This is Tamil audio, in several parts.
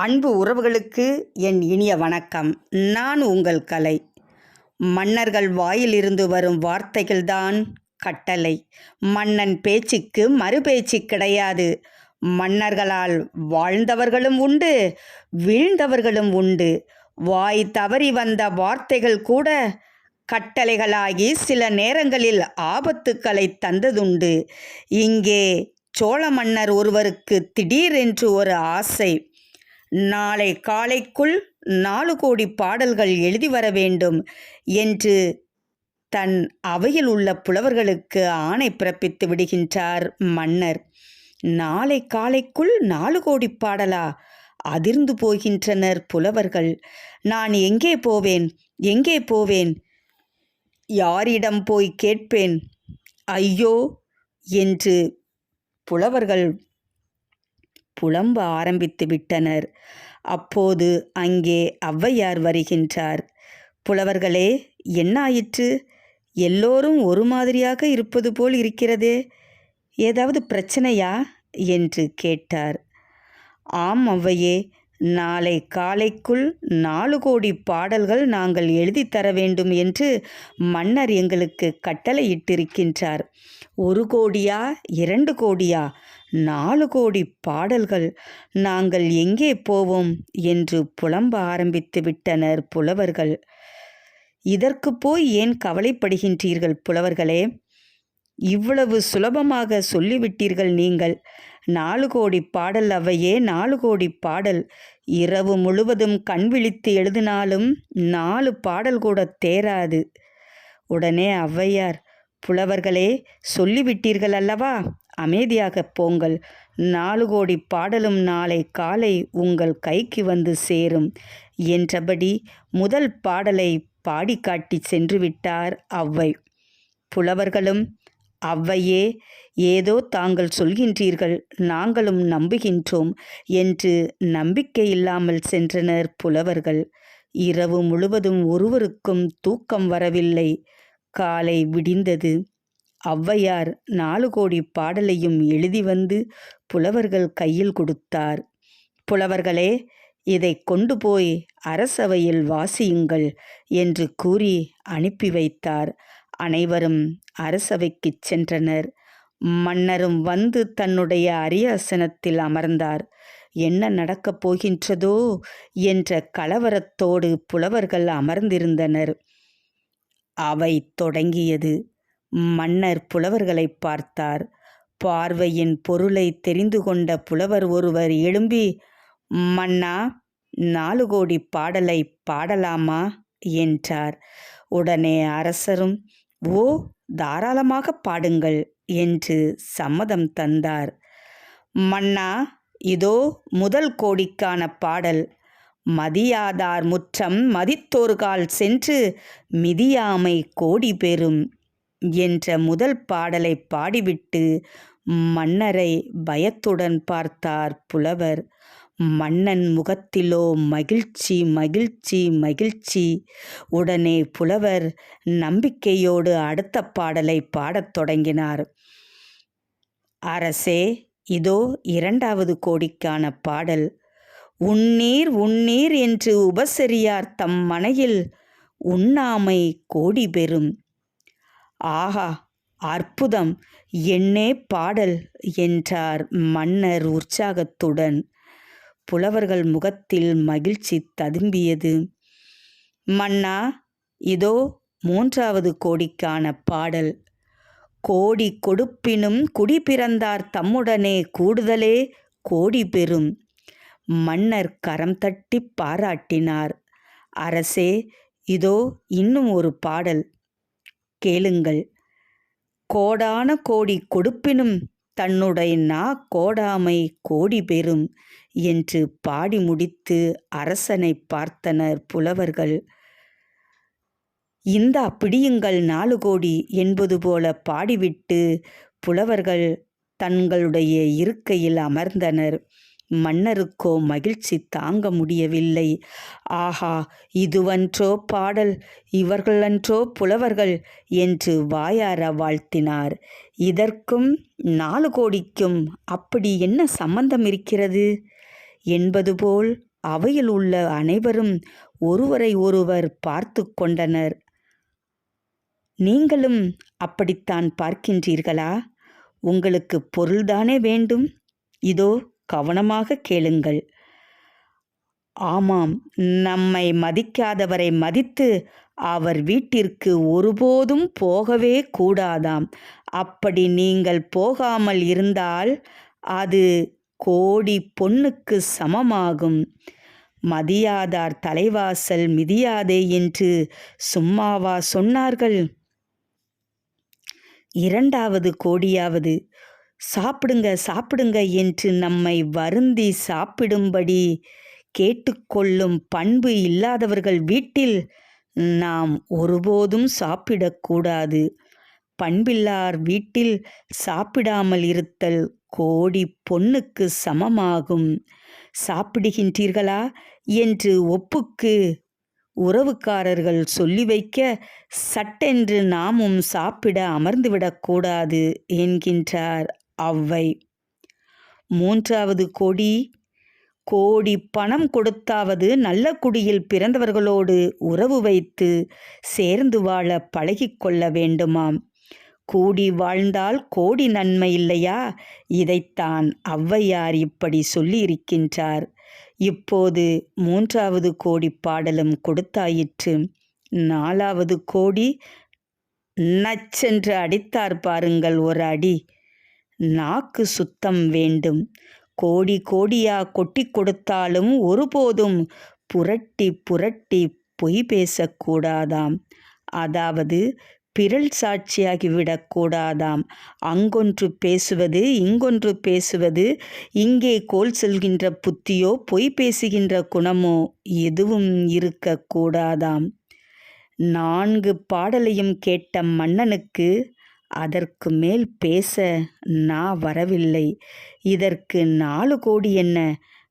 அன்பு உறவுகளுக்கு என் இனிய வணக்கம். நான் உங்கள் கலை. மன்னர்கள் வாயிலிருந்து வரும் வார்த்தைகள்தான் கட்டளை. மன்னன் பேச்சுக்கு மறுபேச்சு கிடையாது. மன்னர்களால் வாழ்ந்தவர்களும் உண்டு வீழ்ந்தவர்களும் உண்டு. வாய் தவறி வந்த வார்த்தைகள் கூட கட்டளைகளாகி சில நேரங்களில் ஆபத்துக்களை தந்ததுண்டு. இங்கே சோழ மன்னர் ஒருவருக்கு திடீரென்று ஒரு ஆசை நாளை காலைக்குள் நாலு கோடி பாடல்கள் எழுதி வர வேண்டும் என்று தன் அவையில் உள்ள புலவர்களுக்கு ஆணை பிறப்பித்து விடுகின்றார் மன்னர். நாளை காலைக்குள் நாலு கோடி பாடலா? அதிர்ந்து போகின்றனர் புலவர்கள். நான் எங்கே போவேன்? எங்கே போவேன்? யாரிடம் போய் கேட்பேன்? ஐயோ! என்று புலவர்கள் புலம்ப ஆரம்பித்து விட்டனர். அப்போது அங்கே ஔவையார் வருகின்றார். புலவர்களே என்னாயிற்று? எல்லோரும் ஒரு மாதிரியாக இருப்பது போல் இருக்கிறதே. ஏதாவது பிரச்சனையா? என்று கேட்டார். ஆம் ஔவையே நாளை காலைக்குள் நாலு கோடி பாடல்கள் நாங்கள் எழுதி தர வேண்டும் என்று மன்னர் எங்களுக்கு கட்டளையிட்டிருக்கின்றார். ஒரு கோடியா? இரண்டு கோடியா? நாலு கோடி பாடல்கள் நாங்கள் எங்கே போவோம்? என்று புலம்ப ஆரம்பித்து விட்டனர் புலவர்கள். இதற்கு போய் ஏன் கவலைப்படுகின்றீர்கள் புலவர்களே? இவ்வளவு சுலபமாக சொல்லிவிட்டீர்கள் நீங்கள். நாலு கோடி பாடல் அவையே நாலு கோடி பாடல். இரவு முழுவதும் கண் விழித்து எழுதினாலும் நாலு பாடல் கூட தேராது. உடனே ஔவையார் புலவர்களே சொல்லிவிட்டீர்கள் அல்லவா? அமைதியாக போங்கள். நாலு கோடி பாடலும் நாளை காலை உங்கள் கைக்கு வந்து சேரும். என்றபடி முதல் பாடலை பாடி காட்டி சென்று விட்டார் அவ்வை புலவர்களும் அவ்வையே ஏதோ தாங்கள் சொல்கின்றீர்கள் நாங்களும் நம்புகின்றோம் என்று நம்பிக்கை இல்லாமல் சென்றனர் புலவர்கள். இரவு முழுவதும் ஒருவருக்கும் தூக்கம் வரவில்லை. காலை விடிந்தது. ஔவையார் நாலு கோடி பாடலையும் எழுதி வந்து புலவர்கள் கையில் கொடுத்தார். புலவர்களே இதை கொண்டு போய் அரசவையில் வாசியுங்கள் என்று கூறி அனுப்பி வைத்தார். அனைவரும் அரசவைக்குச் சென்றனர். மன்னரும் வந்து தன்னுடைய அரியாசனத்தில் அமர்ந்தார். என்ன நடக்கப் போகின்றதோ? என்ற கலவரத்தோடு புலவர்கள் அமர்ந்திருந்தனர். அவை தொடங்கியது. மன்னர் புலவர்களை பார்த்தார். பார்வையின் பொருளை தெரிந்து கொண்ட புலவர் ஒருவர் எழும்பி மன்னா நாலு கோடி பாடலை பாடலாமா? என்றார். உடனே அரசரும் ஓ தாராளமாக பாடுங்கள் என்று சம்மதம் தந்தார். மன்னா இதோ முதல் கோடிக்கான பாடல். மதியாதார் முற்றம் மதித்தோர்கால் சென்று மிதியாமை கோடி பெறும் என்ற முதல் பாடலை பாடிவிட்டு மன்னரை பயத்துடன் பார்த்தார் புலவர். மன்னன் முகத்திலோ மகிழ்ச்சி மகிழ்ச்சி மகிழ்ச்சி. உடனே புலவர் நம்பிக்கையோடு அடுத்த பாடலை பாடத் தொடங்கினார். அரசே இதோ இரண்டாவது கோடிக்கான பாடல். உன்னீர் உன்னீர் என்று உபசரியார் தம் மனையில் உண்ணாமை கோடி பெறும். ஆஹா அற்புதம். என்னே பாடல் என்றார் மன்னர் உற்சாகத்துடன். புலவர்கள் முகத்தில் மகிழ்ச்சி ததும்பியது. மன்னா இதோ மூன்றாவது கோடிக்கான பாடல். கோடி கொடுப்பினும் குடி பிறந்தார் தம்முடனே கூடுதலே கோடி பெறும் மன்னர் கரம் தட்டி பாராட்டினார். அரசே இதோ இன்னும் ஒரு பாடல். கேளுங்கள். கோடான கோடி கொடுப்பினும் தன்னுடைய நா கோடாமை கோடி பெறும். என்று பாடி முடித்து அரசனை பார்த்தனர் புலவர்கள். இந்த பிடியுங்கள் நாலு கோடி என்பது போல பாடிவிட்டு புலவர்கள் தங்களுடைய இருக்கையில் அமர்ந்தனர். மன்னருக்கோ மகிழ்ச்சி தாங்க முடியவில்லை. ஆஹா இதுவன்றோ பாடல் இவர்களன்றோ புலவர்கள் என்று வாயார வாழ்த்தினார். இதற்கும் நாலு கோடிக்கும் அப்படி என்ன சம்பந்தம் இருக்கிறது? என்பது போல் அவையில் உள்ள அனைவரும் ஒருவரை ஒருவர் பார்த்து கொண்டனர். நீங்களும் அப்படித்தான் பார்க்கின்றீர்களா? உங்களுக்கு பொருள்தானே வேண்டும்? இதோ கவனமாக கேளுங்கள். ஆமாம் நம்மை மதிக்காதவரை மதித்து அவர் வீட்டிற்கு ஒருபோதும் போகவே கூடாதாம். அப்படி நீங்கள் போகாமல் இருந்தால் அது கோடி பொன்னுக்கு சமமாகும். மதியாதார் தலைவாசல் மிதியாதே என்று சும்மாவா சொன்னார்கள்? இரண்டாவது கோடியாவது சாப்பிடுங்க சாப்பிடுங்க என்று நம்மை வருந்தி சாப்பிடும்படி கேட்டுக்கொள்ளும் பண்பு இல்லாதவர்கள் வீட்டில் நாம் ஒருபோதும் சாப்பிடக்கூடாது. பண்பில்லார் வீட்டில் சாப்பிடாமல் இருத்தல் கோடி பொன்னுக்கு சமமாகும். சாப்பிடுகின்றீர்களா? என்று ஒப்புக்கு உறவுக்காரர்கள் சொல்லி வைக்க சட்டென்று நாமும் சாப்பிட அமர்ந்துவிடக்கூடாது என்கின்றார் அவ்வை. மூன்றாவது கோடி கோடி பணம் கொடுத்தாவது நல்ல குடியில் பிறந்தவர்களோடு உறவு வைத்து சேர்ந்து வாழ பழகிக்கொள்ள வேண்டுமாம். கூடி வாழ்ந்தால் கோடி நன்மை இல்லையா? இதைத்தான் ஔவையார் இப்படி சொல்லியிருக்கின்றார். இப்போது மூன்றாவது கோடி பாடலும் கொடுத்தாயிற்று. நாலாவது கோடி நச்சென்று அடித்தார் பாருங்கள் ஒரு அடி. நாக்கு சுத்தம் வேண்டும். கோடி கோடியா கொட்டி கொடுத்தாலும் ஒருபோதும் புரட்டி புரட்டி பொய் பேசக்கூடாதாம். அதாவது பிறல் சாட்சியாகிவிடக்கூடாதாம் அங்கொன்று பேசுவது இங்கொன்று பேசுவது இங்கே கோல் செல்கின்ற புத்தியோ பொய் பேசுகின்ற குணமோ எதுவும் இருக்கக்கூடாதாம். நான்கு பாடலையும் கேட்ட மன்னனுக்கு அதற்கு மேல் பேச நான் வரவில்லை. இதற்கு நாலு கோடி என்ன?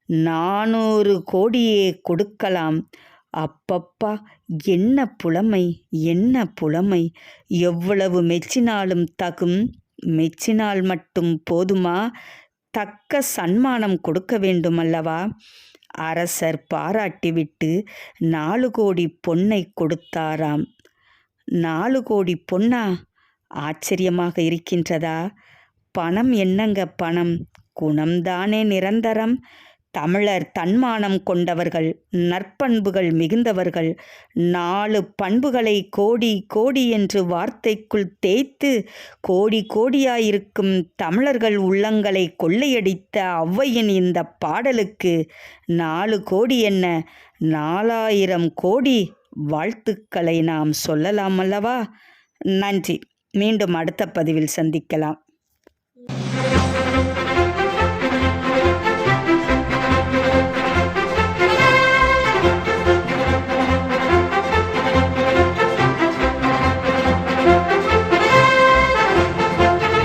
நானூறு கோடியே கொடுக்கலாம். அப்பப்பா என்ன புலமை என்ன புலமை? எவ்வளவு மெச்சினாலும் தகும் மெச்சினால் மட்டும் போதுமா? தக்க சன்மானம் கொடுக்க வேண்டுமல்லவா? அரசர் பாராட்டிவிட்டு நாலு கோடி பொன்னை கொடுத்தாராம். நாலு கோடி பொன்னா? ஆச்சரியமாக இருக்கின்றதா? பணம் என்னங்க பணம்? குணம்தானே நிரந்தரம். தமிழர் தன்மானம் கொண்டவர்கள் நற்பண்புகள் மிகுந்தவர்கள் நாலு பண்புகளை கோடி கோடி என்று வார்த்தைக்குள் தேய்த்து கோடி கோடியாயிருக்கும் தமிழர்கள் உள்ளங்களை கொள்ளையடித்த ஔவையின் இந்த பாடலுக்கு நாலு கோடி என்ன? நாலாயிரம் கோடி வாழ்த்துக்களை நாம் சொல்லலாம் அல்லவா? நன்றி. மீண்டும் அடுத்த பதிவில் சந்திக்கலாம்.